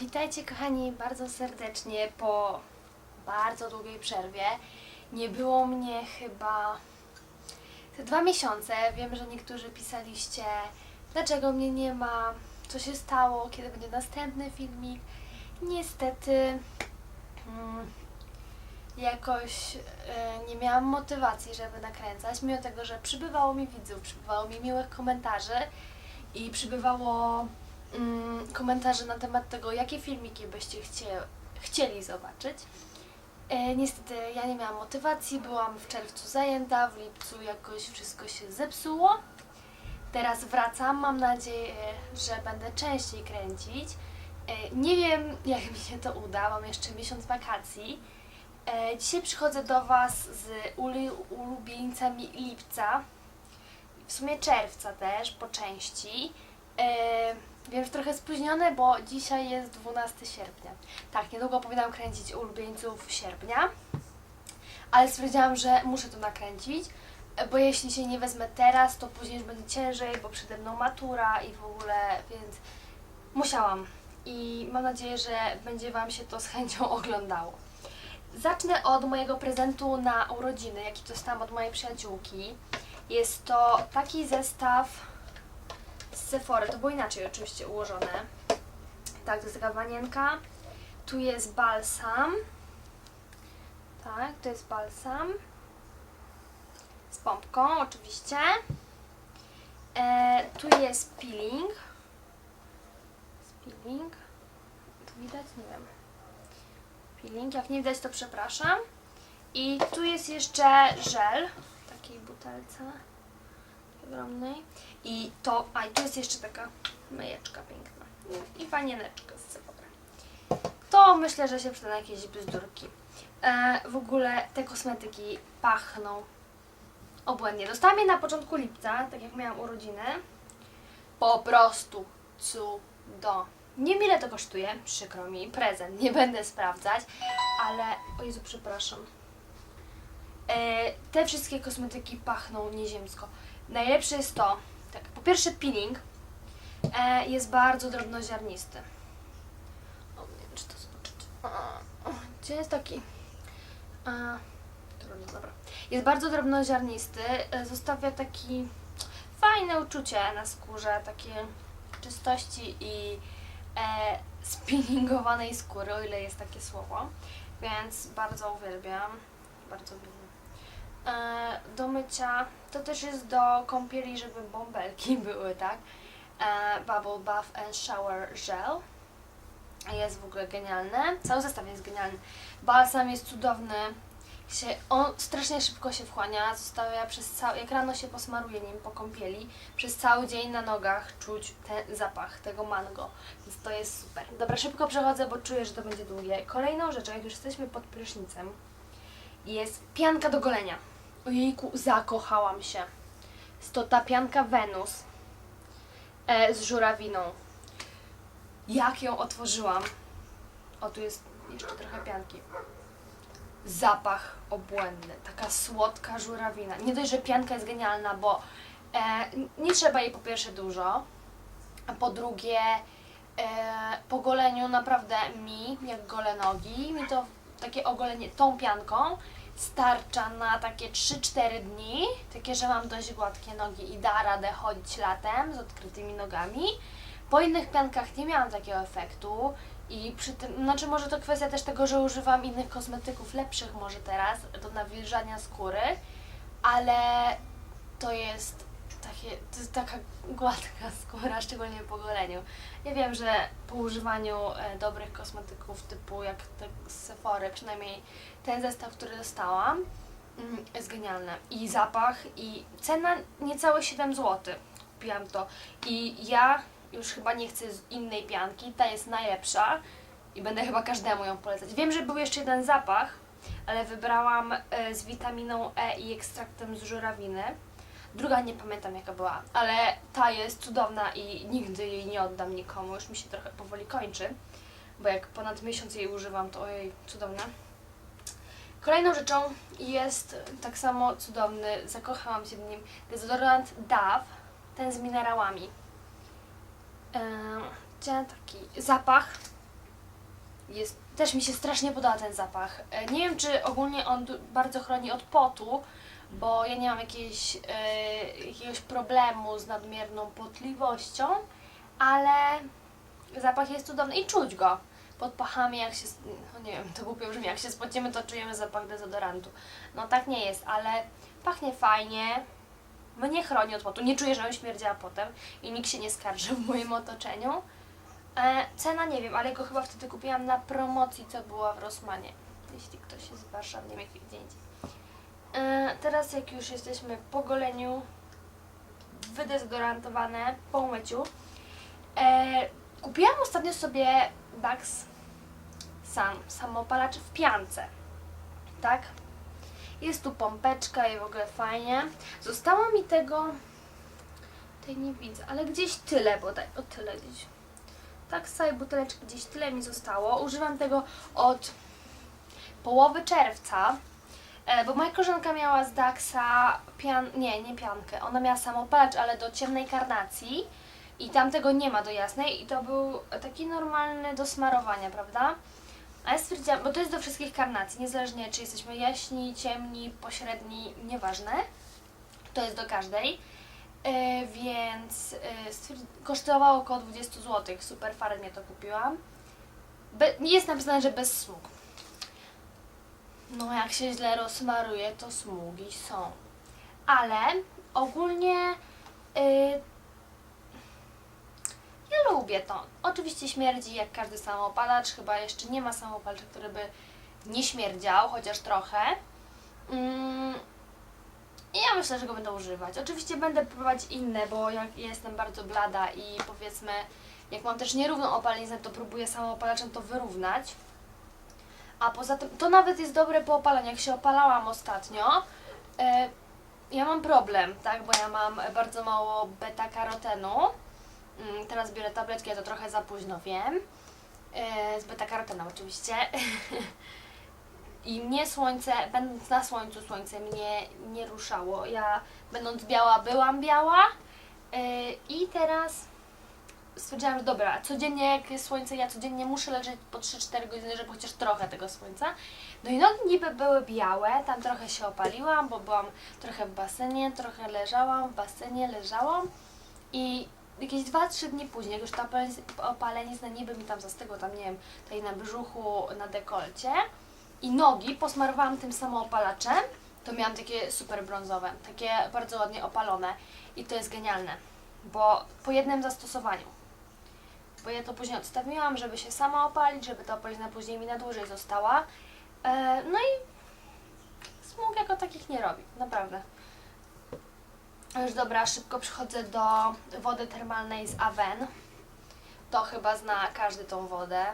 Witajcie kochani bardzo serdecznie po bardzo długiej przerwie. Nie było mnie chyba te dwa miesiące. Wiem, że niektórzy pisaliście, dlaczego mnie nie ma, co się stało, kiedy będzie następny filmik. Niestety mm, jakoś e, nie miałam motywacji, żeby nakręcać, mimo tego, że przybywało mi widzów, przybywało mi miłych komentarzy i przybywało mm, komentarzy na temat tego, jakie filmiki byście chcie, chcieli zobaczyć. E, niestety ja nie miałam motywacji, byłam w czerwcu zajęta, w lipcu jakoś wszystko się zepsuło. Teraz wracam, mam nadzieję, że będę częściej kręcić. E, nie wiem, jak mi się to uda, mam jeszcze miesiąc wakacji. E, dzisiaj przychodzę do Was z ulubieńcami lipca, w sumie czerwca też, po części. E, wiem, trochę spóźnione, bo dzisiaj jest 12 sierpnia. Tak, niedługo powinnam kręcić ulubieńców sierpnia, ale stwierdziłam, że muszę to nakręcić, bo jeśli się nie wezmę teraz, to później już będzie ciężej, bo przede mną matura i w ogóle, więc musiałam. I mam nadzieję, że będzie Wam się to z chęcią oglądało. Zacznę od mojego prezentu na urodziny, jaki dostałam od mojej przyjaciółki. Jest to taki zestaw z. To było inaczej oczywiście ułożone. Tak, to jest taka wanienka. Tu jest balsam. Tak, to jest balsam. Z pompką oczywiście. E, tu jest peeling. Peeling. Tu widać? Nie wiem. Peeling. Jak nie widać, to przepraszam. I tu jest jeszcze żel w takiej butelce ogromnej. I to, a i tu jest jeszcze taka myjeczka piękna. I- wanieneczka z Sephory. To myślę, że się przyda na jakieś bzdurki. E, w ogóle te kosmetyki pachną obłędnie. Dostałam je na początku lipca, tak jak miałam urodziny. Po prostu cudo. Nie wiem ile to kosztuje, przykro mi, prezent, nie będę sprawdzać, ale, o Jezu, przepraszam. E, te wszystkie kosmetyki pachną nieziemsko. Najlepsze jest to, tak, po pierwsze peeling e, jest bardzo drobnoziarnisty. O, nie wiem, czy to Gdzie jest taki? A, trudno, dobra. Jest bardzo drobnoziarnisty, e, zostawia taki fajne uczucie na skórze, takie czystości i e, spinningowanej skóry, o ile jest takie słowo. Więc bardzo uwielbiam. Bardzo uwielbiam. E, do mycia to też jest do kąpieli, żeby bąbelki były, tak? E, Bubble Bath and Shower Gel. Jest w ogóle genialne. Cały zestaw jest genialny. Balsam jest cudowny. Się, on strasznie szybko się wchłania. Zostawia przez cały, jak rano się posmaruje nim po kąpieli, przez cały dzień na nogach czuć ten zapach tego mango. Więc to jest super. Dobra, szybko przechodzę, bo czuję, że to będzie długie. Kolejną rzeczą, jak już jesteśmy pod prysznicem, jest pianka do golenia. Ojejku, zakochałam się. Jest to ta pianka Venus e, z żurawiną. Jak ją otworzyłam. O, tu jest jeszcze trochę pianki. Zapach obłędny. Taka słodka żurawina. Nie dość, że pianka jest genialna, bo e, nie trzeba jej po pierwsze dużo, a po drugie e, po goleniu naprawdę mi, jak golę nogi, mi to takie ogolenie tą pianką starcza na takie 3-4 dni, takie, że mam dość gładkie nogi i da radę chodzić latem z odkrytymi nogami. Po innych piankach nie miałam takiego efektu i przy tym, znaczy może to kwestia też tego, że używam innych kosmetyków lepszych może teraz do nawilżania skóry, ale to jest takie, to jest taka gładka skóra, szczególnie po goleniu. Ja wiem, że po używaniu e, dobrych kosmetyków typu jak te z przynajmniej ten zestaw, który dostałam, mm, jest genialny. I zapach, i cena niecałe 7 zł. Kupiłam to. I ja już chyba nie chcę z innej pianki, ta jest najlepsza i będę chyba każdemu ją polecać. Wiem, że był jeszcze jeden zapach, ale wybrałam e, z witaminą E i ekstraktem z żurawiny. Druga nie pamiętam jaka była, ale ta jest cudowna i nigdy jej nie oddam nikomu. Już mi się trochę powoli kończy, bo jak ponad miesiąc jej używam, to ojej, cudowna. Kolejną rzeczą jest tak samo cudowny, zakochałam się w nim, dezodorant Dove, ten z minerałami. Gdzie taki zapach Jest, też mi się strasznie podoba ten zapach. E, Nie wiem, czy ogólnie on bardzo chroni od potu, bo ja nie mam jakiejś, e, jakiegoś problemu z nadmierną potliwością, ale zapach jest cudowny i czuć go pod pachami, jak się, no nie wiem, to głupio brzmi, jak się spocimy, to czujemy zapach dezodorantu. No tak nie jest, ale pachnie fajnie, mnie chroni od potu, nie czuję, żebym śmierdziała potem i nikt się nie skarży w moim otoczeniu. E, cena nie wiem, ale go chyba wtedy kupiłam na promocji, co była w Rossmanie, jeśli ktoś jest z Warszawy, nie wiem gdzie indziej. E, teraz jak już jesteśmy po goleniu, wydezodorantowane, po umyciu, e, kupiłam ostatnio sobie Dax Sun, samopalacz w piance, tak? Jest tu pompeczka i w ogóle fajnie. Zostało mi tego, tutaj nie widzę, ale gdzieś tyle bodaj, o tyle gdzieś. Tak całej buteleczki gdzieś tyle mi zostało. Używam tego od połowy czerwca, bo moja koleżanka miała z Daxa pian... nie, nie piankę. Ona miała samopalacz, ale do ciemnej karnacji i tam tego nie ma do jasnej i to był taki normalny do smarowania, prawda? A ja stwierdziłam, bo to jest do wszystkich karnacji, niezależnie czy jesteśmy jaśni, ciemni, pośredni, nieważne. To jest do każdej. E, więc e, stwierdzi- kosztowało około 20 zł. Super farmie to kupiłam. Be, jest napisane, że bez smug. No, jak się źle rozsmaruje, to smugi są. Ale ogólnie y, ja lubię to. Oczywiście śmierdzi jak każdy samopalacz. Chyba jeszcze nie ma samopalacza, który by nie śmierdział, chociaż trochę. Mm, ja myślę, że go będę używać. Oczywiście będę próbować inne, bo jak ja jestem bardzo blada i powiedzmy, jak mam też nierówną opaleniznę, to próbuję samopalaczem to wyrównać. A poza tym, to nawet jest dobre po opalaniu. Jak się opalałam ostatnio, e, ja mam problem, tak, bo ja mam bardzo mało beta-karotenu. Mm, Teraz biorę tabletki, ja to trochę za późno wiem. E, Z beta-karotenem oczywiście. I mnie słońce, będąc na słońcu, słońce mnie nie ruszało. Ja, będąc biała, byłam biała. Yy, I teraz stwierdziłam, że dobra, codziennie jak jest słońce, ja codziennie muszę leżeć po 3-4 godziny, żeby chociaż trochę tego słońca. No i nogi niby były białe, tam trochę się opaliłam, bo byłam trochę w basenie, trochę leżałam w basenie, leżałam. I jakieś 2-3 dni później, jak już ta opaleniz- opalenizna niby mi tam zastygła, tam nie wiem, tutaj na brzuchu, na dekolcie, i nogi posmarowałam tym samoopalaczem, to miałam takie super brązowe, takie bardzo ładnie opalone i to jest genialne, bo po jednym zastosowaniu, bo ja to później odstawiłam, żeby się sama opalić, żeby ta opalina później mi na dłużej została, e, no i smug jako takich nie robi, naprawdę. Już dobra, szybko przychodzę do wody termalnej z Aven. To chyba zna każdy tą wodę.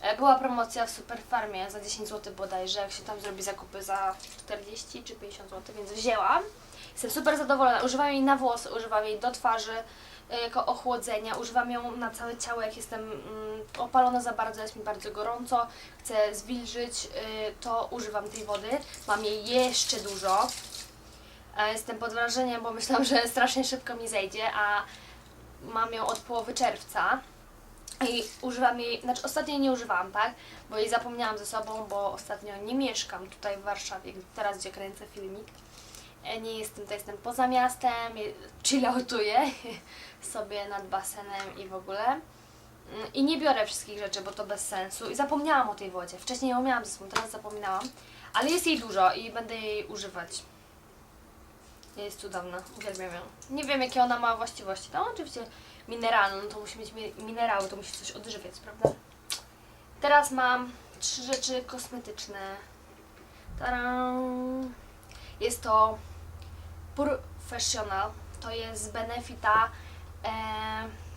E, Była promocja w Superfarmie za 10 zł bodajże, jak się tam zrobi zakupy za 40 czy 50 zł, więc wzięłam. Jestem super zadowolona. Używam jej na włosy, używam jej do twarzy jako ochłodzenia, używam ją na całe ciało, jak jestem mm, opalona za bardzo, jest mi bardzo gorąco, chcę zwilżyć, y, to używam tej wody. Mam jej jeszcze dużo. E, Jestem pod wrażeniem, bo myślałam, że strasznie szybko mi zejdzie, a mam ją od połowy czerwca. I używam jej, znaczy ostatnio nie używałam, tak? Bo jej zapomniałam ze sobą, bo ostatnio nie mieszkam tutaj w Warszawie, teraz gdzie kręcę filmik. E, Nie jestem, to jestem poza miastem, chilloutuję sobie nad basenem i w ogóle. Mm, I nie biorę wszystkich rzeczy, bo to bez sensu. I zapomniałam o tej wodzie. Wcześniej ją miałam ze sobą, teraz zapominałam. Ale jest jej dużo i będę jej używać. Jest cudowna, uwielbiam ją. Nie wiem jakie ona ma właściwości. No oczywiście mineralne, no to musi mieć mi- minerały, to musi coś odżywiać, prawda? Teraz mam trzy rzeczy kosmetyczne. Tadam! Jest to Professional. To jest z Benefita. E,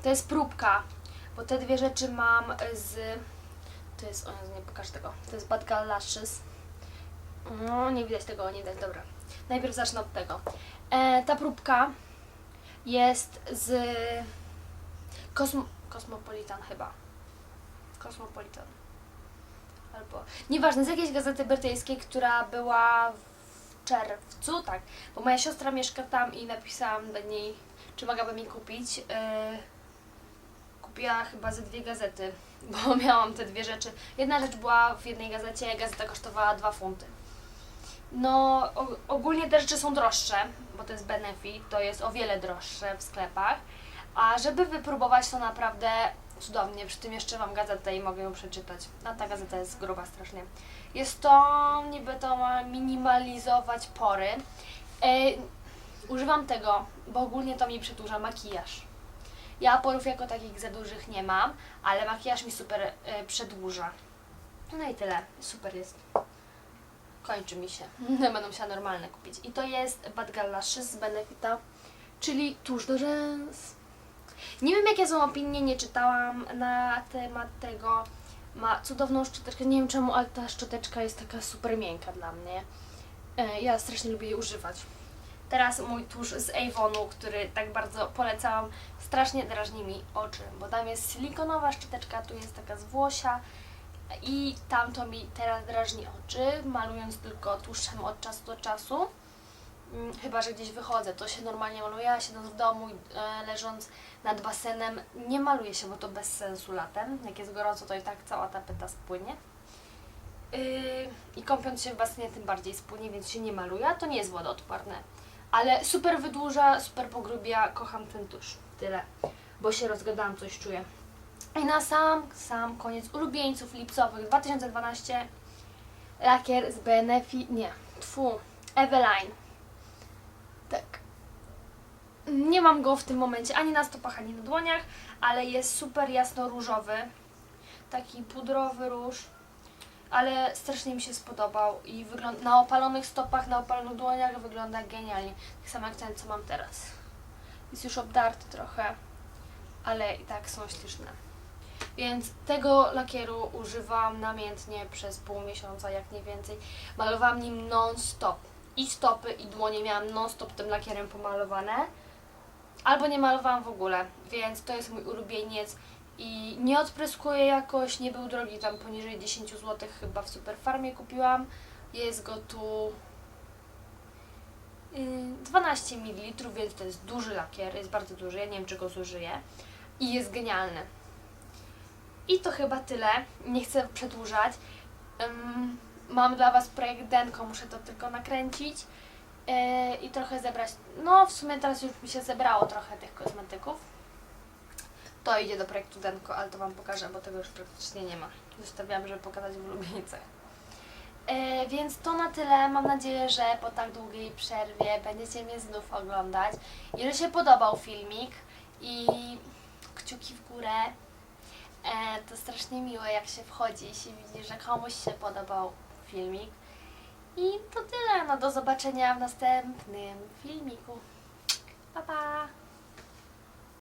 to jest próbka, bo te dwie rzeczy mam z... To jest, o nie pokażę tego. To jest Bad Gal Lashes. No, nie widać tego, nie widać, dobra. Najpierw zacznę od tego. E, ta próbka jest z Kosmo, Kosmopolitan chyba. Kosmopolitan. Albo. Nieważne, z jakiejś gazety brytyjskiej, która była w czerwcu, tak. Bo moja siostra mieszka tam i napisałam do niej, czy mogłaby mi kupić. Yy, kupiła chyba ze dwie gazety, bo miałam te dwie rzeczy. Jedna rzecz była w jednej gazecie, gazeta kosztowała 2 funty. No, ogólnie te rzeczy są droższe, bo to jest Benefit, to jest o wiele droższe w sklepach. A żeby wypróbować to naprawdę cudownie, przy tym jeszcze mam gazetę i mogę ją przeczytać. A ta gazeta jest gruba strasznie. Jest to, niby to ma minimalizować pory. Używam tego, bo ogólnie to mi przedłuża makijaż. Ja porów jako takich za dużych nie mam, ale makijaż mi super e, przedłuża. No i tyle, super jest. Kończy mi się. Będę musiała normalne kupić. I to jest Bad Gallashes z Benefita, czyli tuż do rzęs. Nie wiem jakie są opinie, nie czytałam na temat tego. Ma cudowną szczoteczkę, nie wiem czemu, ale ta szczoteczka jest taka super miękka dla mnie. E, Ja strasznie lubię jej używać. Teraz mój tusz z Avonu, który tak bardzo polecałam, strasznie drażni mi oczy, bo tam jest silikonowa szczoteczka, tu jest taka z włosia i tamto mi teraz drażni oczy, malując tylko tuszem od czasu do czasu. Mm, Chyba, że gdzieś wychodzę, to się normalnie maluje, a siedząc w domu, e, leżąc nad basenem, nie maluje się, bo to bez sensu latem. Jak jest gorąco, to i tak cała tapeta spłynie. Yy, I kąpiąc się w basenie tym bardziej spłynie, więc się nie maluje, a to nie jest wodoodporne. Ale super wydłuża, super pogrubia, kocham ten tusz. Tyle, bo się rozgadałam, coś czuję. I na sam, sam koniec ulubieńców lipcowych 2012 lakier z Benefit, nie, tfu, Eveline. Tak. Nie mam go w tym momencie ani na stopach, ani na dłoniach, ale jest super jasno różowy. Taki pudrowy róż. Ale strasznie mi się spodobał i wygląda na opalonych stopach, na opalonych dłoniach wygląda genialnie. Tak samo jak ten, co mam teraz. Jest już obdarty trochę, ale i tak są śliczne. Więc tego lakieru używałam namiętnie przez pół miesiąca, jak nie więcej. Malowałam nim non-stop. I stopy, i dłonie miałam non-stop tym lakierem pomalowane. Albo nie malowałam w ogóle, więc to jest mój ulubieniec. I nie odpryskuje jakoś, nie był drogi, tam poniżej 10 zł chyba w Superfarmie kupiłam. Jest go tu yy, 12 ml, więc to jest duży lakier, jest bardzo duży, ja nie wiem czy go zużyję. I jest genialny. I to chyba tyle. Nie chcę przedłużać. Mam dla Was projekt Denko, muszę to tylko nakręcić yy, i trochę zebrać. No, w sumie teraz już mi się zebrało trochę tych kosmetyków. To idzie do projektu Denko, ale to Wam pokażę, bo tego już praktycznie nie ma. Zostawiam, żeby pokazać w ulubieńcach. Yy, więc to na tyle. Mam nadzieję, że po tak długiej przerwie będziecie mnie znów oglądać. Jeżeli się podobał filmik i kciuki w górę, E, to strasznie miłe, jak się wchodzi i się widzi, że komuś się podobał filmik. I to tyle. No do zobaczenia w następnym filmiku. Pa, pa!